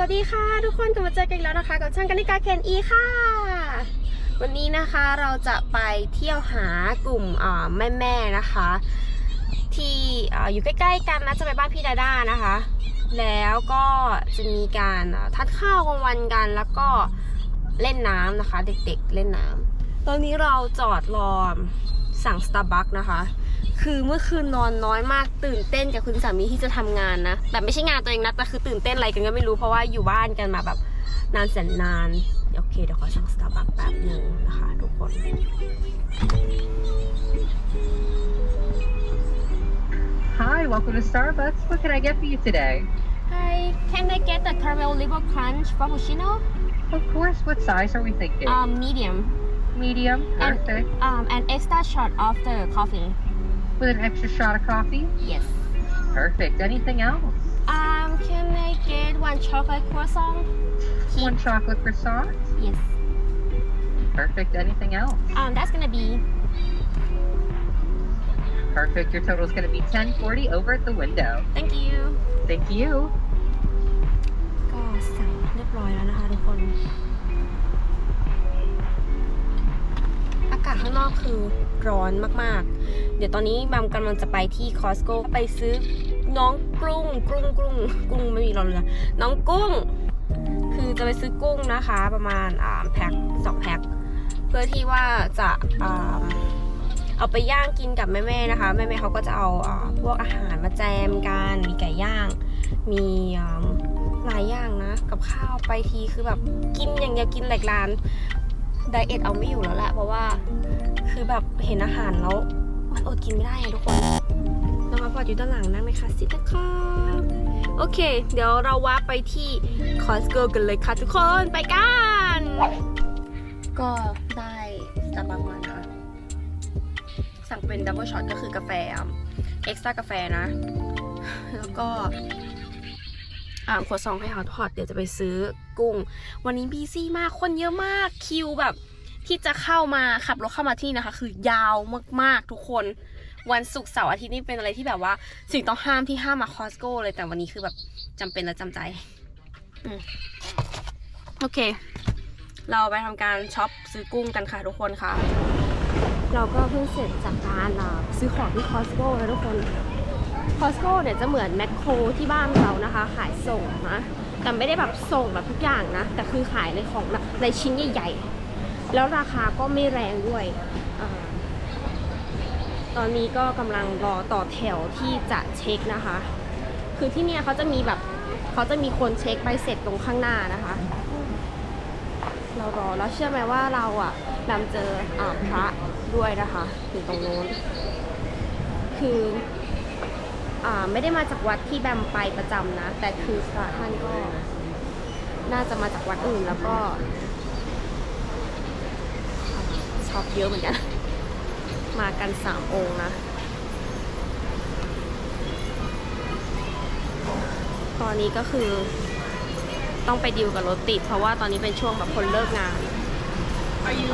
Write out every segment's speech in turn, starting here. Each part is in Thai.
สวัสดีค่ะทุกคนกลับมาเจอกันอีกแล้วนะคะ กับช่างกันนิกาเคนอีค่ะ วันนี้นะคะเราจะไปเที่ยวหากลุ่มแม่แม่นะคะ ที่ออยู่ใกล้ๆกันนะจะไปบ้านพี่ดาด้านะคะ แล้วก็จะมีการอ่าทัดข้าวกลางวันกันแล้วก็เล่นน้ำนะคะ เด็กๆเล่นน้ำตอนนี้เราจอดรอสั่ง Starbucks นะคะ คือเมื่อคืนนอนน้อยมากตื่นเต้นกับคุณสามีที่จะทำงานนะ แต่ไม่ใช่งานตัวเองนะแต่คือตื่นเต้นอะไรกันก็ไม่รู้เพราะว่าอยู่บ้านกันมาแบบนานแสนนานโอเคเดี๋ยวขอสั่งสตาร์บัคแป๊บหนึ่งนะคะทุกคน Hi, welcome to Starbucks. What can I get for you today? Hi can I get the caramel liver crunch frappuccino Of course, what size are we thinking? um medium Medium, and perfect. um an extra shot of the coffee With an extra shot of coffee? yes Perfect. Anything else? um can I get one chocolate croissant One chocolate croissant? yes Perfect. Anything else? um that's gonna be Perfect. Your total is going to be 1040 over at the window. thank you Thank you. ก็สั่งเรียบร้อยแล้วนะคะทุกคน ข้างนอกคือร้อนมากๆ เดี๋ยวตอนนี้บัมกำลังจะไปที่คอสโก้ไปซื้อน้องกุ้งกุ้งกุ้งกุ้งไม่มีรอเรือน้องกุ้ง คือจะไปซื้อกุ้งนะคะ ประมาณอ่าแพ็คสองแพ็คเพื่อที่ว่าจะอ่าเอาไปย่างกินกับแม่ๆนะคะแม่ๆเขาก็จะเอาอ่าพวกอาหารมาแจมกันมีไก่ย่าง มีอ่าหลายอย่างนะ กับข้าวไปทีคือแบบกินอย่างเดียวกินแหลกลานไดเอทเอาไม่อยู่แล้วแหละเพราะว่า คือแบบเห็นอาหารแล้วมันอดกินไม่ได้ทุกคนน้องมาพอดอยู่ด้านหลังนั่งไหมคะสินะครับโอเค เดี๋ยวเราว่าไปที่คอสโกกันเลยค่ะทุกคนไปกัน ก็ได้สตาร์บัคมานะคะสั่งเป็นดับเบิลช็อตก็คือกาแฟเอ็กซ์ตร้ากาแฟนะ แล้วก็อ่าขวดซองให้ฮอตพอตเดี๋ยวจะไปซื้อกุ้ง วันนี้บีซี่มากคนเยอะมากคิวแบบ ที่จะเข้ามาขับรถเข้ามาที่นะคะ คือยาวมากๆทุกคน วันศุกร์เสาร์อาทิตย์นี่เป็นอะไรที่แบบว่า สิ่งต้องห้ามที่ห้ามมาคอสโก้เลยแต่วันนี้คือแบบจำเป็นและจำใจอโอเค เราไปทำการช็อปซื้อกุ้งกันค่ะทุกคนค่ะ เราก็เพิ่งเสร็จจากการซื้อของที่คอสโก้แล้วทุกคนคอสโก้เนี่ยจะเหมือนแมคโครที่บ้านเรานะคะ ขายส่งนะแต่ไม่ได้แบบส่งแบบทุกอย่างนะ แต่คือขายในของในชิ้นใหญ่ๆ แล้วราคาก็ไม่แรงด้วยอตอนนี้ก็กำลังรอต่อแถวที่จะเช็คนะคะ คือที่เนี่ยเขาจะมีแบบเขาจะมีคนเช็คใบเสร็จตรงข้างหน้านะคะ เรารอแล้วเชื่อไหมว่าเราอะนำเจออาพระด้วยนะคะอยู่ตรงโน้น คืออ่าไม่ได้มาจากวัดที่แบมไปประจำนะ แต่คือพระท่านก็ น่าจะมาจากวัดอื่นแล้วก็ ช็อปเยอะเหมือนกัน มากันสามองค์นะ ตอนนี้ก็คือต้องไปดิวกับรถติด เพราะว่าตอนนี้เป็นช่วงแบบคนเลิกงาน Are you?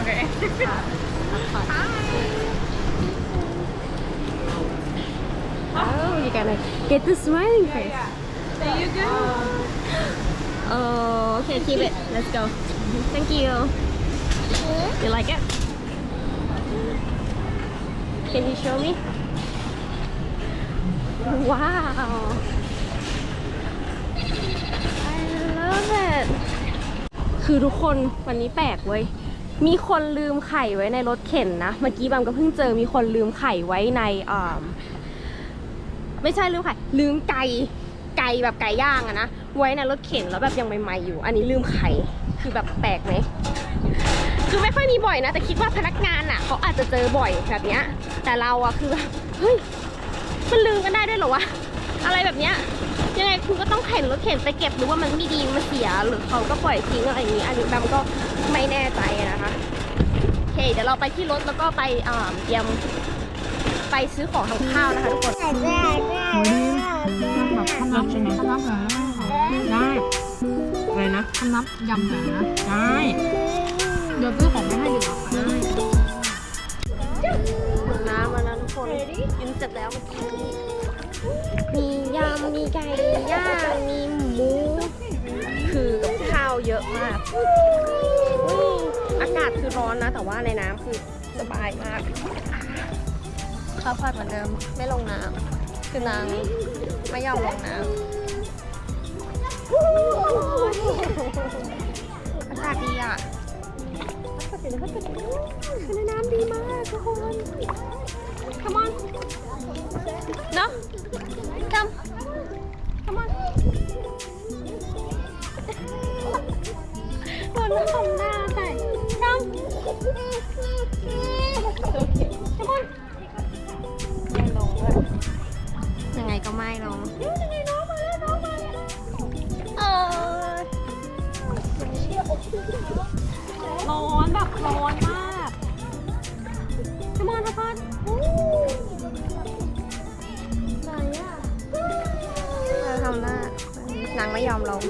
Okay. Oh, you gotta get the smiling face. There you go. Oh, okay, keep it. Let's go. Thank you. You like it? Can you show me? Wow. I love it. คือทุกคนวันนี้แปลกเว้ย มีคนลืมไข่ไว้ในรถเข็นนะ เมื่อกี้บัมก็เพิ่งเจอมีคนลืมไข่ไว้ในอ่าไม่ใช่ลืมไข่ ลืมไก่ ไก่แบบไก่ย่างอะนะ ไว้ในรถเข็นแล้วแบบยังใหม่ๆอยู่ อันนี้ลืมไข่ คือแบบแปลกไหม คือไม่ค่อยมีบ่อยนะ แต่คิดว่าพนักงานอะเขาอาจจะเจอบ่อยแบบเนี้ย แต่เราอะคือเฮ้ยมันลืมกันได้ด้วยเหรอวะอะไรแบบเนี้ยยังไงคุณก็ต้องเข็นรถเข็นไปเก็บหรือว่ามันไม่ดีมันเสียหรือเขาก็ปล่อยทิ้งอะไรอย่างนี้ อันนี้แบมก็ไม่แน่ใจนะคะโอเคเดี๋ยวเราไปที่รถแล้วก็ไปอ่าเตรียมไปซื้อของทำข้าวนะคะทุกคนแบบคำนับใช่ไหมคำนับเหรอได้อะไรนะคำนับยำเหรอได้ เดี๋ยวซื้อของไปให้ดีกว่าได้ถึงน้ำแล้วทุกคนกินเสร็จแล้วเมื่อกี้มียำมีไก่ย่างมีหมูเราวเยอะมากอุ๊ยอากาศคือร้อนนะ แต่ว่าในน้ำคือสบายมากข้าวผัดเหมือนเดิมไม่ลงน้ำคือนางไม่ยอมลงน้ำอากาศดีอะ อากาศดีอากาศดีคือในน้ำดีมากทุกคน come on เนาะ come come on โดนทำหน้าใส่ทำทุกคนไม่ลงเลยยังไงก็ไม่ลง แบบร้อนมากขมอนทุกคนไหนอะเราทำหน้านางไม่ยอมลง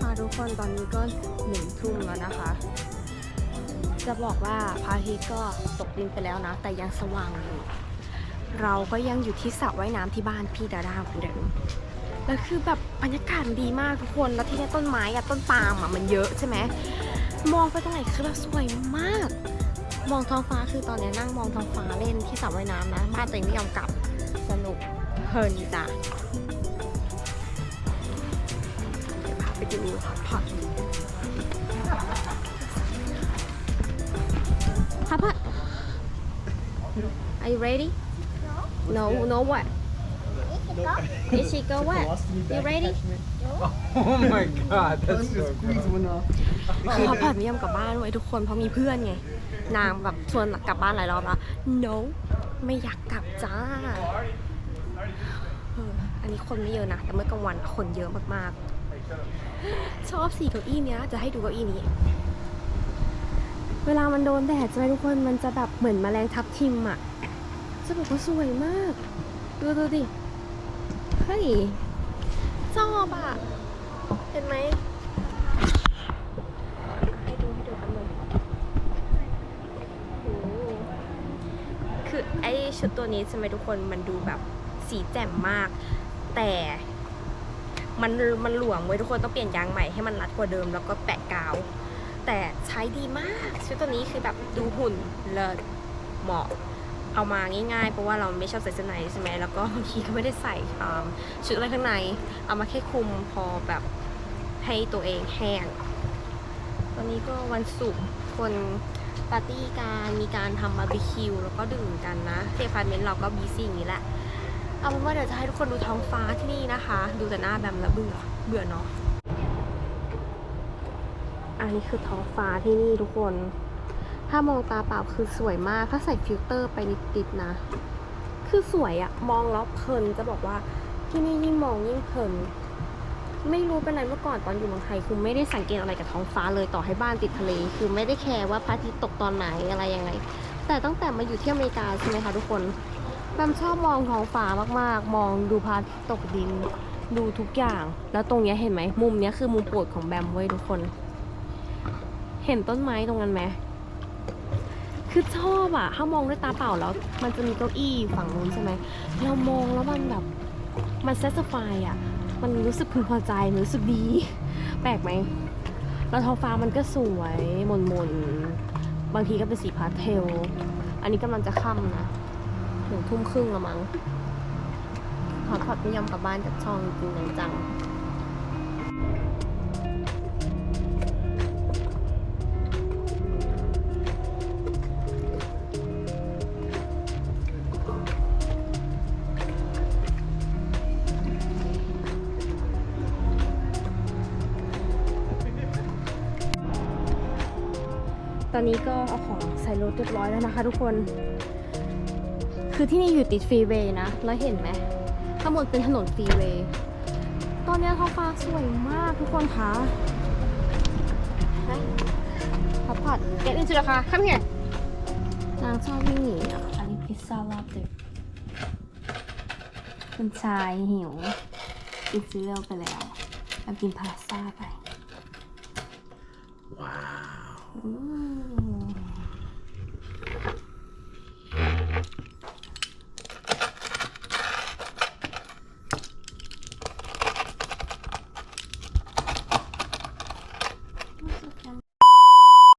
ค่ะทุกคนตอนนี้ก็หนึ่งทุ่มแล้วนะคะ จะบอกว่าพระอาทิตย์ก็ตกดินไปแล้วนะ แต่ยังสว่างอยู่ เราก็ยังอยู่ที่สระว่ายน้ำที่บ้านพี่ดาดาเหมือนเดิมแล้วคือแบบบรรยากาศดีมากทุกคน แล้วที่นี่ต้นไม้อะต้นปาล์มอะมันเยอะใช่ไหม มองไปตรงไหนคือแบบสวยมาก มองท้องฟ้าคือตอนนี้นั่งมองท้องฟ้าเล่นที่สระว่ายน้ำนะบ้านตัวเองไม่ยอมกลับสนุกเพลินจ้ะพาไปดูผักพับพั Are you ready? No. No, no what? Is she go what? You ready? Oh my god, that's so คือพับผัดไม่ยอมกลับบ้านไว้ทุกคนเพราะมีเพื่อนไง นางแบบชวนกลับบ้านหลายรอบแล้ว No ไม่อยากกลับจ้าอันนี้คนไม่เยอะนะ แต่เมื่อกลางวันคนเยอะมากๆ ชอบสีเก้าอี้เนี้ย จะให้ดูเก้าอี้นี้ เวลามันโดนแดดใช่ไหมทุกคน มันจะแบบเหมือนแมลงทับทิมอะจะบอกว่าสวยมาก ดูดูดิ เฮ้ยชอบอะเห็นไหม ให้ดูให้ดูกันเลยโอ้โหคือไอ ชุดตัวนี้ใช่ไหมทุกคนมันดูแบบสีแจ่มมาก แต่มันมันหลวมเว้ยทุกคนต้องเปลี่ยนยางใหม่ให้มันรัดกว่าเดิมแล้วก็แปะกาว แต่ใช้ดีมากชุดตัวนี้คือแบบดูหุ่นเลิศเหมาะเอามาง่ายๆ เพราะว่าเราไม่ชอบใส่เสื้อในใช่ไหมแล้วก็บางทีก็ไม่ได้ใส่ชุดอะไรข้างใน เอามาแค่คลุมพอแบบให้ตัวเองแห้ง ตอนนี้ก็วันศุกร์คน ปาร์ตี้การมีการทำบาร์บีคิวแล้วก็ดื่มกันนะที่อพาร์เมนต์เราก็บีซี่อย่างนี้แหละ เอาเป็นว่าเดี๋ยวจะให้ทุกคนดูท้องฟ้าที่นี่นะคะ ดูแต่หน้าแบมแล้วเบื่อเบื่อเนาะอันนี้คือท้องฟ้าที่นี่ทุกคน ถ้ามองตาเปล่าคือสวยมาก ถ้าใส่ฟิลเตอร์ไปนิดๆนะ คือสวยอะมองแล้วเพลินจะบอกว่าที่นี่ยิ่งมองยิ่งเพลิน ไม่รู้เป็นไรเมื่อก่อนตอนอยู่เมืองไทยคือไม่ได้สังเกตอะไรกับท้องฟ้าเลยต่อให้บ้านติดทะเล คือไม่ได้แคร์ว่าพระอาทิตย์ตกตอนไหนอะไรยังไง แต่ตั้งแต่มาอยู่ที่อเมริกาใช่ไหมคะทุกคนแบมชอบมองท้องฟ้ามากๆ มองดูพระอาทิตย์ตกดิน ดูทุกอย่าง แล้วตรงนี้เห็นไหมมุมนี้คือมุมโปรดของแบมเว้ยทุกคน เห็นต้นไม้ตรงนั้นไหมคือชอบอะถ้ามองด้วยตาเปล่าแล้ว มันจะมีเก้าอี้ฝั่งนู้นใช่ไหมเรามองแล้วมันแบบมันเซสฟายอะ มันรู้สึกพึงพอใจรู้สึกดี แปลกไหมแล้วท้องฟ้ามันก็สวยมนมนบางทีก็เป็นสีพาสเทล อันนี้กำลังจะค่ำนะหนึ่งทุ่มครึ่งละมั้งขอขอดไม่ยอมกลับบ้านจากช่องจริงจัง อนนี้ก็เอาของใส่รถเรียบร้อยแล้วนะคะ ทุกคน คือที่นี่อยู่ติดฟรีเวย์นะ แล้วเห็นไหมข้างบนเป็นถนนฟรีเวย์ ตอนนี้ท้องฟ้าสวยมากทุกคนคะพับผัด get into the car come here นางชอบวิ่งหนีอะ อันนี้พิซซ่ารอบดึกคุณชายหิวกินซีเรียลไปแล้วแล้วกินพาสต้าไป Wow. อื ม